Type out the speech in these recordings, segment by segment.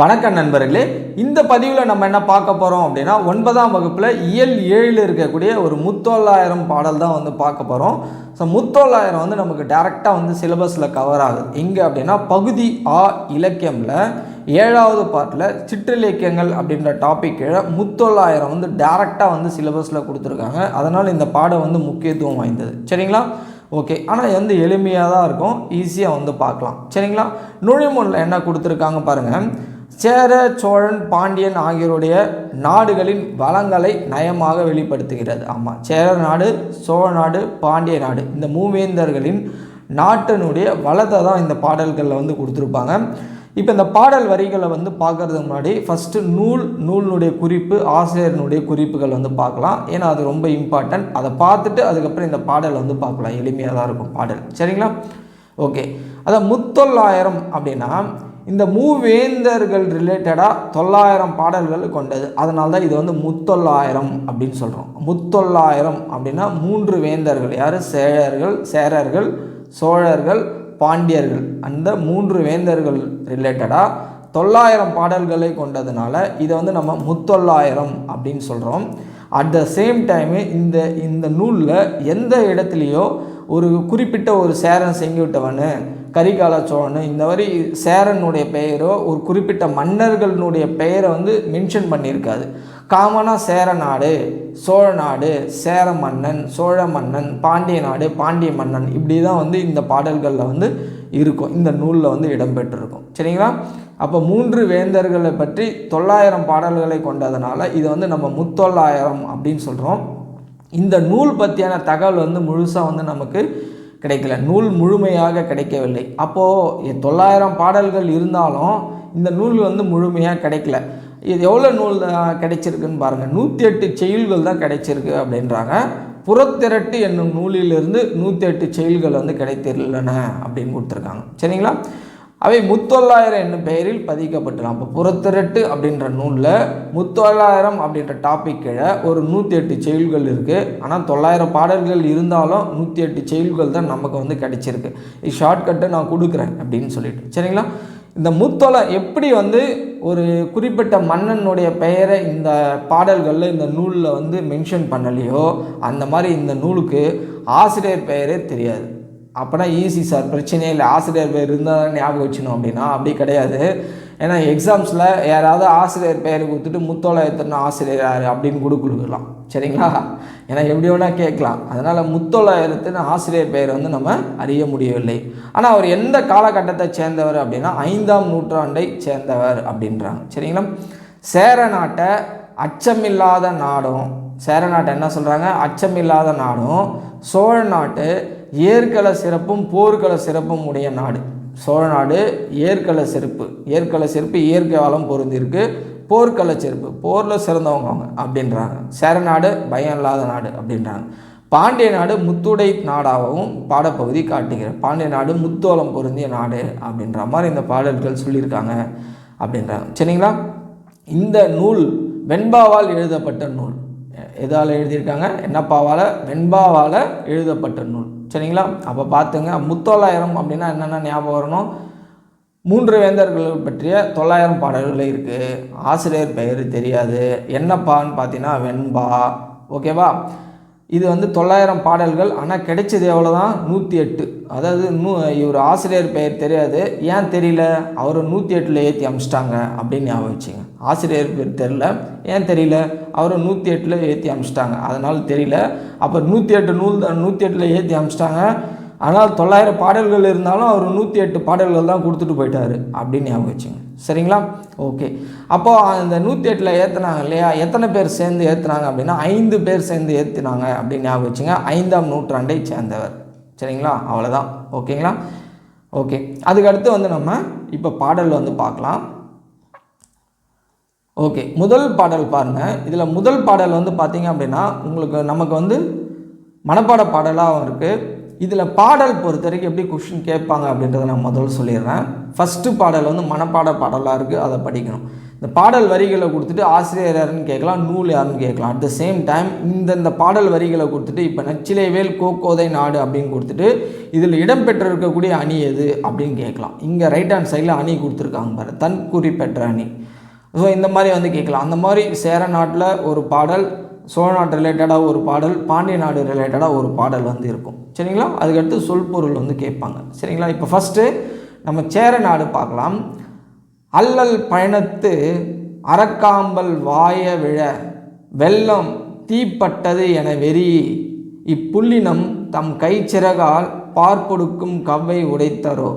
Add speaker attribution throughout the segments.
Speaker 1: வணக்கம் நண்பர்களே இந்த பதிவில் நம்ம என்ன பார்க்க போகிறோம் அப்படின்னா ஒன்பதாம் வகுப்பில் இயல் ஏழில் இருக்கக்கூடிய ஒரு முத்தொள்ளாயிரம் பாடல் தான் வந்து பார்க்க போகிறோம் ஸோ முத்தொள்ளாயிரம் வந்து நமக்கு டேரெக்டாக வந்து சிலபஸில் கவர் ஆகுது. எங்கே அப்படின்னா பகுதி ஆ இலக்கியமில் ஏழாவது பாட்டில் சிற்றிலக்கியங்கள் அப்படின்ற டாபிக் கீழே முத்தொள்ளாயிரம் வந்து டேரெக்டாக வந்து சிலபஸில் கொடுத்துருக்காங்க. அதனால் இந்த பாடம் வந்து முக்கியத்துவம் வாய்ந்தது. சரிங்களா? ஓகே ஆனால் இது வந்து எளிமையாக தான் இருக்கும். ஈஸியாக வந்து பார்க்கலாம். சரிங்களா? நுழைமுறையில் என்ன கொடுத்துருக்காங்க பாருங்கள் சேர சோழன் பாண்டியன் ஆகியோருடைய நாடுகளின் வளங்களை நயமாக வெளிப்படுத்துகிறது. ஆமாம் சேர நாடு சோழ நாடு பாண்டிய நாடு இந்த மூவேந்தர்களின் நாட்டினுடைய வளத்தை தான் இந்த பாடல்களில் வந்து கொடுத்துருப்பாங்க. இப்போ இந்த பாடல் வரிகளை வந்து பார்க்கறதுக்கு முன்னாடி ஃபஸ்ட்டு நூல் நூலினுடைய குறிப்பு ஆசிரியரினுடைய குறிப்புகள் வந்து பார்க்கலாம். ஏன்னா அது ரொம்ப இம்பார்ட்டன்ட் அதை பார்த்துட்டு அதுக்கப்புறம் இந்த பாடல் வந்து பார்க்கலாம். எளிமையாக தான் இருக்கும் பாடல். சரிங்களா? ஓகே. அதான் முத்தொள்ளாயிரம் அப்படின்னா இந்த மூவேந்தர்கள் ரிலேட்டடாக தொள்ளாயிரம் பாடல்கள் கொண்டது. அதனால தான் இது வந்து முத்தொள்ளாயிரம் அப்படின்னு சொல்கிறோம் முத்தொள்ளாயிரம் அப்படின்னா மூன்று வேந்தர்கள். யார்? சேழர்கள் சேரர்கள் சோழர்கள் பாண்டியர்கள். அந்த மூன்று வேந்தர்கள் ரிலேட்டடாக தொள்ளாயிரம் பாடல்களை கொண்டதுனால இதை வந்து நம்ம முத்தொள்ளாயிரம் அப்படின்னு சொல்கிறோம் அட் த சேம் டைமு இந்த இந்த நூலில் எந்த இடத்துலையோ ஒரு குறிப்பிட்ட ஒரு சேரன் செங்கிவிட்டவன் கரிகால சோழன் இந்த மாதிரி சேரனுடைய பெயரோ ஒரு குறிப்பிட்ட மன்னர்களுடைய பெயரை வந்து மென்ஷன் பண்ணியிருக்காது காமனாக சேர நாடு சோழ நாடு சேர மன்னன் சோழ மன்னன் பாண்டிய நாடு பாண்டிய மன்னன் இப்படி தான் வந்து இந்த பாடல்களில் வந்து இருக்கும். இந்த நூலில் வந்து இடம்பெற்றிருக்கும். சரிங்களா? அப்போ மூன்று வேந்தர்களை பற்றி தொள்ளாயிரம் பாடல்களை கொண்டதுனால இதை வந்து நம்ம முத்தொள்ளாயிரம் அப்படின்னு சொல்கிறோம் இந்த நூல் பற்றியான தகவல் வந்து முழுசாக வந்து நமக்கு கிடைக்கல. நூல் முழுமையாக கிடைக்கவில்லை. அப்போது தொள்ளாயிரம் பாடல்கள் இருந்தாலும் இந்த நூல் வந்து முழுமையாக கிடைக்கல. இது எவ்வளோ நூல் தான் கிடைச்சிருக்குன்னு பாருங்கள் நூற்றி எட்டு செயல்கள் தான் கிடைச்சிருக்கு அப்படின்றாங்க. புறத்திரட்டு என்னும் நூலிலிருந்து நூற்றி எட்டு செயல்கள் வந்து கிடைத்திருந்தன அப்படின்னு கொடுத்துருக்காங்க. சரிங்களா? அவை முத்தொள்ளாயிரம் என்னும் பெயரில் பதிக்கப்பட்டுலாம் அப்போ புறத்திரட்டு அப்படின்ற நூலில் முத்தொள்ளாயிரம் அப்படின்ற டாபிக் கீழே ஒரு நூற்றி எட்டு செயல்கள் இருக்குது ஆனால் தொள்ளாயிரம் பாடல்கள் இருந்தாலும் நூற்றி எட்டு செயல்கள் தான் நமக்கு வந்து கிடைச்சிருக்கு. இது ஷார்ட்கட்டை நான் கொடுக்குறேன் அப்படின்னு சொல்லிட்டு. சரிங்களா? இந்த முத்தொலை எப்படி வந்து ஒரு குறிப்பிட்ட மன்னனுடைய பெயரை இந்த பாடல்களில் இந்த நூலில் வந்து மென்ஷன் பண்ணலையோ அந்த மாதிரி இந்த நூலுக்கு ஆசிரியர் பெயரே தெரியாது. அப்போனா ஈஸி சார் பிரச்சனையே இல்லை. ஆசிரியர் பேர் இருந்தால் தான் ஞாபகம் வச்சுணும் அப்படின்னா. அப்படி கிடையாது. ஏன்னா எக்ஸாம்ஸில் யாராவது ஆசிரியர் பெயர் கொடுத்துட்டு முத்தோலை எத்தனை ஆசிரியர் யார் அப்படின்னு கூட கொடுக்கலாம். சரிங்களா? ஏன்னா எப்படி வேணால் கேட்கலாம். அதனால் முத்தொள்ளாயிரத்தின் ஆசிரியர் பெயர் வந்து நம்ம அறிய முடியவில்லை. ஆனால் அவர் எந்த காலகட்டத்தை சேர்ந்தவர் அப்படின்னா ஐந்தாம் நூற்றாண்டை சேர்ந்தவர் அப்படின்றாங்க. சரிங்களா? சேர நாட்டை அச்சமில்லாத நாடும் சேர நாட்டை என்ன சொல்கிறாங்க அச்சமில்லாத நாடும் சோழ நாட்டு ஏற்கள சிறப்பும் போர்க்கள சிறப்பும் உடைய நாடு. சோழ நாடு ஏற்கள சிறப்பு ஏற்கள சிறப்பு இயற்கை வளம் பொருந்திருக்கு போர்க்கள சிறப்பு போரில் சிறந்தவங்க அவங்க அப்படின்றாங்க. சேர நாடு பயம் இல்லாத நாடு அப்படின்றாங்க. பாண்டிய நாடு முத்துடை நாடாகவும் பாடப்பகுதி காட்டுகிறார் பாண்டிய நாடு முத்தோலம் பொருந்திய நாடு அப்படின்ற மாதிரி இந்த பாடல்கள் சொல்லியிருக்காங்க அப்படின்றாங்க. சரிங்களா? இந்த நூல் வெண்பாவால் எழுதப்பட்ட நூல். எதால் எழுதியிருக்காங்க? என்னப்பாவால்? வெண்பாவால் எழுதப்பட்ட நூல். சரிங்களா? அப்போ பார்த்துங்க. முத்தொள்ளாயிரம் அப்படின்னா என்னென்ன ஞாபகம் வரணும்? மூன்று வேந்தர்கள் பற்றிய தொள்ளாயிரம் பாடல்கள் இருக்குது ஆசிரியர் பெயர் தெரியாது. என்னப்பான்னு பார்த்தீங்கன்னா வெண்பா. ஓகேவா? இது வந்து தொள்ளாயிரம் பாடல்கள் ஆனால் கிடைச்சது எவ்வளோ தான் நூற்றி எட்டு. அதாவது நூ இவர் ஆசிரியர் பெயர் தெரியாது. ஏன் தெரியல? அவரை நூற்றி எட்டில் ஏற்றி அமிச்சிட்டாங்க அப்படின்னு ஞாபகம் வச்சுங்க ஆசிரியர் பேர் தெரில ஏன் தெரியல? அவரை நூற்றி எட்டில் ஏற்றி அமிச்சிட்டாங்க. அதனால் தெரியல. அப்போ நூற்றி எட்டு நூல் தான் நூற்றி எட்டில் ஏற்றி அமிச்சிட்டாங்க. ஆனால் தொள்ளாயிரம் பாடல்கள் இருந்தாலும் அவர் நூற்றி எட்டு பாடல்கள் தான் கொடுத்துட்டு போயிட்டாரு அப்படின்னு ஞாபகம் வச்சுங்க. சரிங்களா? ஓகே. அப்போது அந்த நூற்றி எட்டில் ஏற்றுனாங்க இல்லையா? எத்தனை பேர் சேர்ந்து ஏற்றுனாங்க அப்படின்னா ஐந்து பேர் சேர்ந்து ஏற்றுனாங்க அப்படின்னு ஞாபகம் வச்சுங்க. ஐந்தாம் நூற்றாண்டை சேர்ந்தவர். சரிங்களா? அவ்வளோதான் ஓகேங்களா? ஓகே. அதுக்கடுத்து வந்து நம்ம இப்போ பாடல் வந்து பார்க்கலாம். ஓகே. முதல் பாடல் பாருங்கள் இதில் முதல் பாடல் வந்து பார்த்தீங்க அப்படின்னா உங்களுக்கு நமக்கு வந்து மனப்பாட பாடலாகவும் இருக்குது இதில் பாடல் பொறுத்த வரைக்கும் எப்படி கொஷின் கேட்பாங்க அப்படின்றத நான் முதல்ல சொல்லிடுறேன். ஃபஸ்ட்டு பாடல் வந்து மனப்பாட பாடலாக இருக்குது அதை படிக்கணும். இந்த பாடல் வரிகளை கொடுத்துட்டு ஆசிரியர் யாருன்னு கேட்கலாம் நூல் யாருன்னு கேட்கலாம். அட் த சேம் டைம் இந்தந்த பாடல் வரிகளை கொடுத்துட்டு இப்போ நச்சிலைவேல் கோக்கோதை நாடு அப்படின்னு கொடுத்துட்டு இதில் இடம்பெற்றிருக்கக்கூடிய அணி எது அப்படின்னு கேட்கலாம். இங்கே ரைட் ஹேண்ட் சைடில் அணி கொடுத்துருக்காங்க பாரு தன் குறிப்பெற்ற அணி. ஸோ இந்த மாதிரி வந்து கேட்கலாம். அந்த மாதிரி சேர நாட்டில் ஒரு பாடல் சோழ நாட்டு ரிலேட்டடாக ஒரு பாடல் பாண்டிய நாடு ரிலேட்டடாக ஒரு பாடல் வந்து இருக்கும். சரிங்களா? அதுக்கடுத்து சொல்பொருள் வந்து கேட்பாங்க. சரிங்களா? இப்போ ஃபஸ்ட்டு நம்ம சேர நாடு பார்க்கலாம். அல்லல் பயணத்து அறக்காம்பல் வாய விழ வெள்ளம் தீப்பட்டது என வெறி இப்புள்ளினம் தம் கைச்சிறகால் பார்ப்பொடுக்கும் கவ்வை உடைத்தரோ.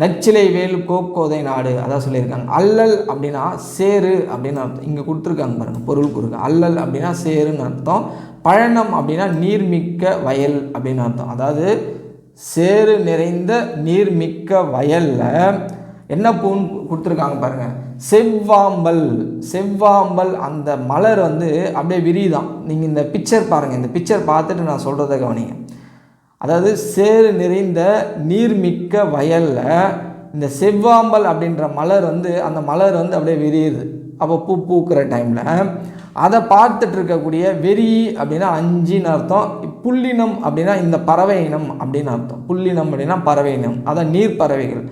Speaker 1: நச்சிலை வேல் கோக்கோதை நாடு அதான் சொல்லியிருக்காங்க. அல்லல் அப்படின்னா சேரு அப்படின்னு அர்த்தம். இங்கே கொடுத்துருக்காங்க பாருங்க பொருள் கொடுக்க. அல்லல் அப்படின்னா சேருன்னு அர்த்தம். பழனம் அப்படின்னா நீர்மிக்க வயல் அப்படின்னு அர்த்தம். அதாவது சேறு நிறைந்த நீர்மிக்க வயலில் என்ன பூன்னு கொடுத்துருக்காங்க பாருங்கள் செவ்வாம்பல். செவ்வாம்பல் அந்த மலர் வந்து அப்படியே விரிதான் நீங்கள் இந்த பிக்சர் பாருங்கள் இந்த பிக்சர் பார்த்துட்டு நான் சொல்கிறத கவனிங்க. அதாவது சேறு நிறைந்த நீர்மிக்க வயலில் இந்த செவ்வாம்பல் அப்படின்ற மலர் வந்து அந்த மலர் வந்து அப்படியே விரியுது. அப்போ பூ பூக்கிற டைமில் அதை பார்த்துட்டு இருக்கக்கூடிய வெறி அப்படின்னா அஞ்சின்னு அர்த்தம் புள்ளினம் அப்படின்னா இந்த பறவை இனம் அப்படின்னு அர்த்தம். புள்ளினம் அப்படின்னா பறவை இனம் அதான் நீர் பறவைகள்.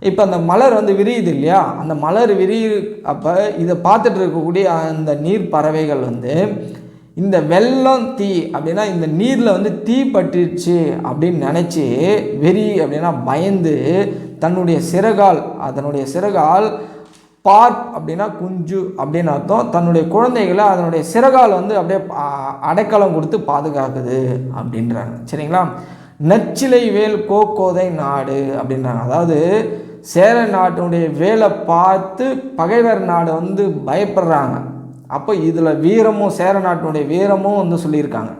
Speaker 1: இப்போ அந்த மலர் வந்து விரியுது இல்லையா? அந்த மலர் விரிய அப்போ இதை பார்த்துட்டு இருக்கக்கூடிய அந்த நீர் பறவைகள் வந்து இந்த வெள்ளம் தீ அப்படின்னா இந்த நீரில் வந்து தீ பட்டுருச்சு அப்படின்னு நினச்சி வெறி அப்படின்னா பயந்து தன்னுடைய சிறகால் அதனுடைய சிறகால் பார்ப் அப்படின்னா குஞ்சு அப்படின்னு அர்த்தம். தன்னுடைய குழந்தைகளை அதனுடைய சிறகால் வந்து அப்படியே அடைக்கலம் கொடுத்து பாதுகாக்குது அப்படின்றாங்க. சரிங்களா? நச்சிலை வேல் கோக்கோதை நாடு அப்படின்றாங்க. அதாவது சேர நாட்டினுடைய வேலை பார்த்து பகைவர் நாடு வந்து பயப்படுறாங்க. அப்போ இதில் வீரமும் சேர நாட்டினுடைய வீரமும் வந்து சொல்லியிருக்காங்க.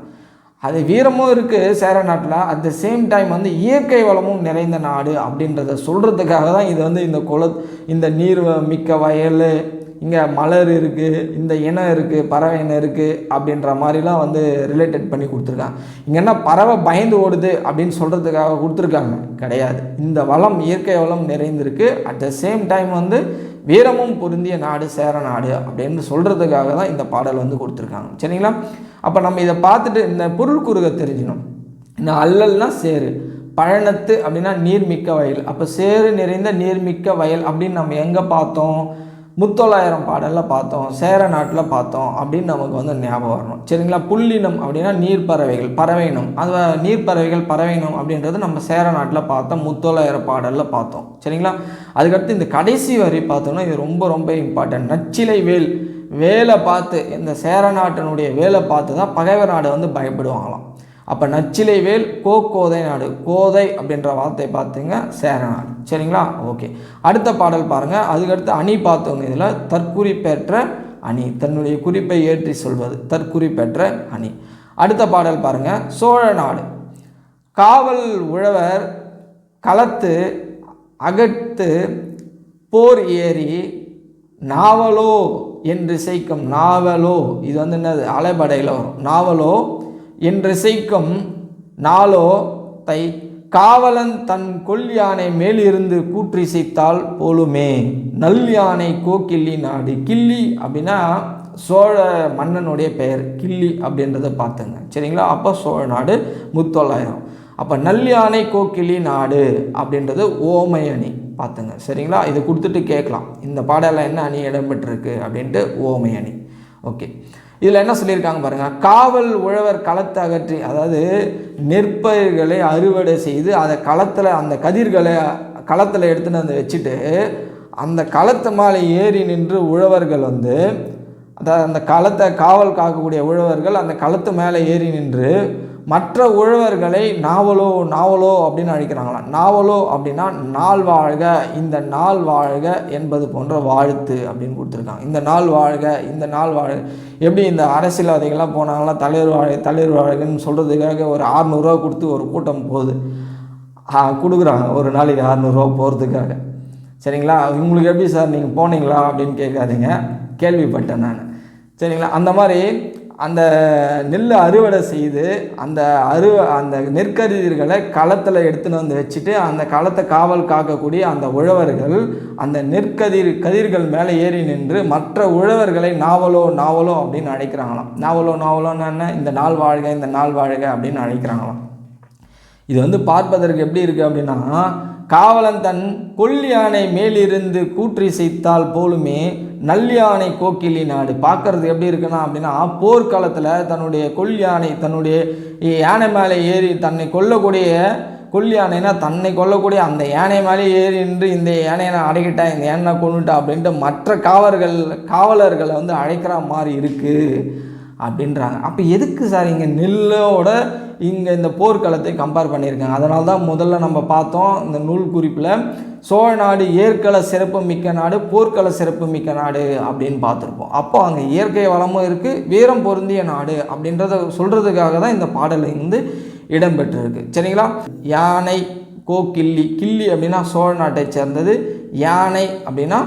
Speaker 1: அது வீரமும் இருக்குது சேர நாட்டில். அட் த சேம் டைம் வந்து இயற்கை வளமும் நிறைந்த நாடு அப்படின்றத சொல்கிறதுக்காக தான் இது வந்து இந்த குள இந்த நீர் வ- மிக்க வயல் இங்கே மலர் இருக்குது இந்த இனம் இருக்குது பறவை இனம் இருக்குது அப்படின்ற மாதிரிலாம் வந்து ரிலேட்டட் பண்ணி கொடுத்துருக்காங்க. இங்கே என்ன பறவை பயந்து ஓடுது அப்படின்னு சொல்கிறதுக்காக கொடுத்துருக்காங்க? கிடையாது. இந்த வளம் இயற்கை வளம் நிறைந்திருக்கு. அட் த சேம் டைம் வந்து வீரமும் பொருந்திய நாடு சேர நாடு அப்படின்னு சொல்கிறதுக்காக தான் இந்த பாடல் வந்து கொடுத்துருக்காங்க. சரிங்களா? அப்போ நம்ம இதை பார்த்துட்டு இந்த பொருள் குறுக தெரிஞ்சிடும். இந்த அல்லல்னா சேரு பழனத்து அப்படின்னா நீர்மிக்க வயல். அப்போ சேறு நிறைந்த நீர்மிக்க வயல் அப்படின்னு நம்ம எங்கே பார்த்தோம்? முத்தொள்ளாயிரம் பாடலில் பார்த்தோம் சேர நாட்டில் பார்த்தோம் அப்படின்னு நமக்கு வந்து ஞாபகம் வரணும். சரிங்களா? புள்ளினம் அப்படின்னா நீர்ப்பறவைகள் பறவைனம் அது நீர்ப்பறவைகள் பறவைனம் அப்படின்றது நம்ம சேர நாட்டில் பார்த்தோம் முத்தொள்ளாயிரம் பாடலில் பார்த்தோம். சரிங்களா? அதுக்கடுத்து இந்த கடைசி வரி பார்த்தோம்னா இது ரொம்ப ரொம்ப இம்பார்ட்டன்ட் நச்சிலை வேல் வேலை பார்த்து இந்த சேர நாட்டினுடைய வேலை பார்த்து தான் பகைவர் நாடு வந்து பயப்படுவாங்களாம். அப்போ நச்சிலை வேல் கோ கோதை நாடு. கோதை அப்படின்ற வார்த்தை பார்த்துங்க சேர நாடு. சரிங்களா? ஓகே. அடுத்த பாடல் பாருங்கள் அதுக்கடுத்து அணி பார்த்தவங்க இதில் தற்குறிப்பேற்ற அணி. தன்னுடைய குறிப்பை ஏற்றி சொல்வது தற்குறிப்பேற்ற அணி. அடுத்த பாடல் பாருங்கள் சோழ நாடு. காவல் உழவர் களத்து அகத்து போர் ஏறி நாவலோ என்று இசைக்கும் நாவலோ. இது வந்து என்னது? அலைபடையில் வரும். நாவலோ இன்றிசைக்கும் இசைக்கும் நாளோ தை காவலன் தன் கொல் யானை மேலிருந்து கூற்றிசைத்தால் போலுமே. நல் யானை கோக்கிள்ளி நாடு கிள்ளி அப்படின்னா சோழ மன்னனுடைய பெயர். கிள்ளி அப்படின்றத பார்த்துங்க. சரிங்களா? அப்போ சோழ நாடு முத்தொள்ளாயிரம். அப்போ நல் யானை கோக்கிளி நாடு அப்படின்றது ஓமை அணி பார்த்துங்க. சரிங்களா? இது கொடுத்துட்டு கேட்கலாம். இந்த பாடலில் என்ன அணி இடம்பெற்றிருக்கு அப்படின்ட்டு ஓமை அணி ஓகே. இதில் என்ன சொல்லியிருக்காங்க பாருங்கள் காவல் உழவர் களத்தை அகற்றி அதாவது நெற்பயிர்களை அறுவடை செய்து அதை களத்தில் அந்த கதிர்களை களத்தில் எடுத்துன்னு வந்து வச்சுட்டு அந்த களத்து மேலே ஏறி நின்று உழவர்கள் வந்து அதாவது அந்த களத்தை காவல் காக்கக்கூடிய உழவர்கள் அந்த களத்து மேலே ஏறி நின்று மற்ற உழவர்களை நாவலோ நாவலோ அப்படின்னு அழைக்கிறாங்களாம் நாவலோ அப்படின்னா நாள் வாழ்க இந்த நாள் வாழ்க என்பது போன்ற வாழ்த்து அப்படின்னு கொடுத்துருக்காங்க. இந்த நாள் வாழ்க இந்த நாள் வாழ்க. எப்படி இந்த அரசியல்வாதிகள்லாம் போனாங்களா தலைவர் வாழ்க தலைவர் வாழ்கன்னு சொல்கிறதுக்காக ஒரு அறநூறுவா கொடுத்து ஒரு கூட்டம் போகுது கொடுக்குறாங்க. ஒரு நாளைக்கு அறநூறுவா போகிறதுக்காக சரிங்களா? உங்களுக்கு எப்படி சார் நீங்கள் போனீங்களா அப்படின்னு கேட்காதீங்க. கேள்விப்பட்டேன் நான். சரிங்களா? அந்த மாதிரி அந்த நெல் அறுவடை செய்து அந்த அரு அந்த நெற்கதிர்களை களத்தில் எடுத்துன்னு வந்து வச்சுட்டு அந்த களத்தை காவல் காக்கக்கூடிய அந்த உழவர்கள் அந்த நெற்கதிர் கதிர்கள் மேலே ஏறி நின்று மற்ற உழவர்களை நாவலோ நாவலோ அப்படின்னு அழைக்கிறாங்களாம். நாவலோ நாவலோன்னு என்ன? இந்த நாள் வாழ்க இந்த நாள் வாழ்க அப்படின்னு அழைக்கிறாங்களாம். இது வந்து பார்ப்பதற்கு எப்படி இருக்குது அப்படின்னா காவலன் தன் கொல் யானை மேலிருந்து கூற்றிசைத்தால் போலுமே நல் யானை கோக்கிலி நாடு. பார்க்கறது எப்படி இருக்குன்னா அப்படின்னா போர்க்காலத்தில் தன்னுடைய கொல் யானை தன்னுடைய யானை மேலே ஏறி தன்னை கொல்லக்கூடிய கொல் யானைனா தன்னை கொல்லக்கூடிய அந்த யானை மேலே ஏறி நின்று இந்த யானையை நான் அடைக்கிட்டேன் இந்த யானை கொண்டுட்டேன் அப்படின்ட்டு மற்ற காவலர்கள் காவலர்களை வந்து அழைக்கிற மாதிரி இருக்குது அப்படின்றாங்க. அப்போ எதுக்கு சார் இங்கே நெல்லோட இங்கே இந்த போர்க்களத்தை கம்பேர் பண்ணியிருக்காங்க? அதனால தான் முதல்ல நம்ம பார்த்தோம் இந்த நூல் குறிப்பில் சோழ நாடு ஏற்கள சிறப்பு மிக்க நாடு போர்க்கள சிறப்பு மிக்க நாடு அப்படின்னு பார்த்துருப்போம். அப்போ அங்கே இயற்கை வளமும் இருக்குது வீரம் பொருந்திய நாடு அப்படின்றத சொல்கிறதுக்காக தான் இந்த பாடல் வந்து இடம்பெற்றிருக்கு. சரிங்களா? யானை கோ கிள்ளி கிள்ளி அப்படின்னா சோழ நாட்டை சேர்ந்தது. யானை அப்படின்னா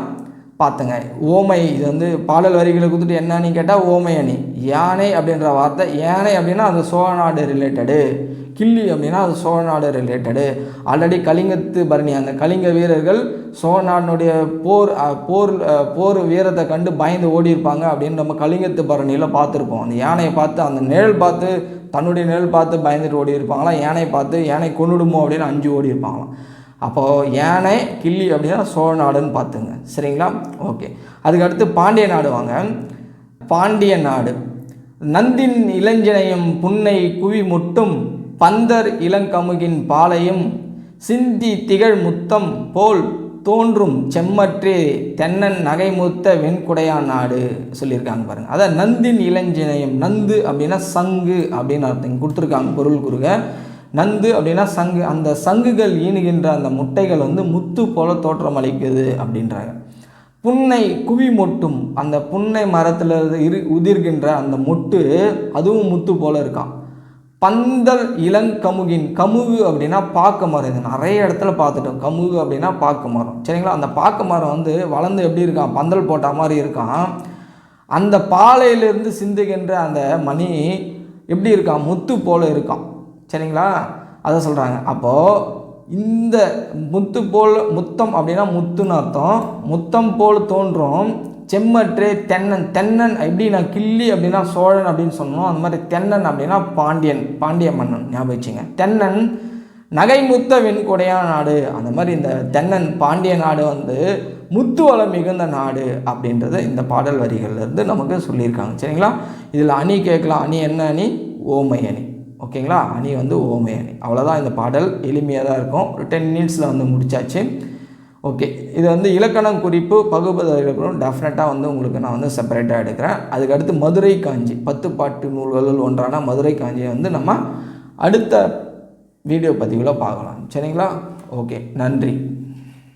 Speaker 1: பார்த்துங்க ஓமை இது வந்து பாடல் வரிகளை கொடுத்துட்டு என்னன்னு கேட்டால் ஓமை அணி. யானை அப்படின்ற வார்த்தை யானை அப்படின்னா அது சோழ நாடு ரிலேட்டடு கிள்ளி அப்படின்னா அது சோழ நாடு ரிலேட்டடு ஆல்ரெடி கலிங்கத்து பரணி அந்த கலிங்க வீரர்கள் சோழ நாடினுடைய போர் போர் போர் வீரத்தை கண்டு பயந்து ஓடி இருப்பாங்க அப்படின்னு நம்ம கலிங்கத்து பரணியில் பார்த்துருப்போம். அந்த யானையை பார்த்து அந்த நிழல் பார்த்து தன்னுடைய நிழல் பார்த்து பயந்துட்டு ஓடி இருப்பாங்களாம் யானை பார்த்து யானை கொன்னுடுமோ அப்படின்னு அஞ்சு ஓடி இருப்பாங்களாம் அப்போது யானை கிள்ளி அப்படின்னா சோழ நாடுன்னு பார்த்துங்க. சரிங்களா? ஓகே. அதுக்கு அடுத்து பாண்டிய நாடு வாங்க. பாண்டிய நாடு. நந்தின் இளஞ்சினையும் புன்னை குவி முட்டும் பந்தர் இளங்கமுகின் பாலையும் சிந்தி திகழ் முத்தம் போல் தோன்றும் செம்மற்றே தென்னன் நகைமுத்த வெண்குடையான் நாடு சொல்லியிருக்காங்க பாருங்கள் அதான் நந்தின் இளஞ்சினையும் நந்து அப்படின்னா சங்கு அப்படின்னு அர்த்தம். கொடுத்துருக்காங்க பொருள் குறுக. நந்து அப்படின்னா சங்கு. அந்த சங்குகள் ஈணுகின்ற அந்த முட்டைகள் வந்து முத்து போல தோற்றமளிக்குது அப்படின்றாங்க. புன்னை குவி மொட்டும். அந்த புன்னை மரத்தில் இரு உதிர்கின்ற அந்த மொட்டு அதுவும் முத்து போல இருக்கான் பந்தல் இளங்கமுகின் கமுகு அப்படின்னா பாக்கு மரம். இது நிறைய இடத்துல பார்த்துட்டோம். கமுகு அப்படின்னா பாக்கு மரம். சரிங்களா? அந்த பாக்கு மரம் வந்து வளர்ந்து எப்படி இருக்கான் பந்தல் போட்ட மாதிரி இருக்கான் அந்த பாலையிலிருந்து சிந்துகின்ற அந்த மணி எப்படி இருக்கான் முத்து போல இருக்கான் சரிங்களா? அதை சொல்கிறாங்க அப்போது இந்த முத்து போல் முத்தம் அப்படின்னா முத்துன்னு அர்த்தம். முத்தம் போல் தோன்றும். செம்மற்றே தென்னன். தென்னன் எப்படின்னா கிள்ளி அப்படின்னா சோழன் அப்படின்னு சொன்னோம். அந்த மாதிரி தென்னன் அப்படின்னா பாண்டியன். பாண்டிய மன்னன். ஞாபகம் வச்சுங்க. தென்னன் நகைமுத்த வெண்கொடையான நாடு. அந்த மாதிரி இந்த தென்னன் பாண்டிய நாடு வந்து முத்து வளம் மிகுந்த நாடு அப்படின்றத இந்த பாடல் வரிகள்லேருந்து நமக்கு சொல்லியிருக்காங்க. சரிங்களா? இதில் அணி கேட்கலாம். அணி என்ன அணி? ஓமை அணி. ஓகேங்களா? அணி வந்து ஓமே அணி. அவ்வளோதான் இந்த பாடல். எளிமையாக தான் இருக்கும். ஒரு டென் மினிட்ஸில் வந்து முடிச்சாச்சு. ஓகே. இது வந்து இலக்கணம் குறிப்பு பகுபத இலக்கணம் டெஃபினட்டாக வந்து உங்களுக்கு நான் வந்து செப்பரேட்டாக எடுக்கிறேன். அதுக்கடுத்து மதுரை காஞ்சி. பத்து பாட்டு நூல்களுள் ஒன்றான மதுரை காஞ்சியை வந்து நம்ம அடுத்த வீடியோ பதிவில் பார்க்கலாம். சரிங்களா? ஓகே. நன்றி.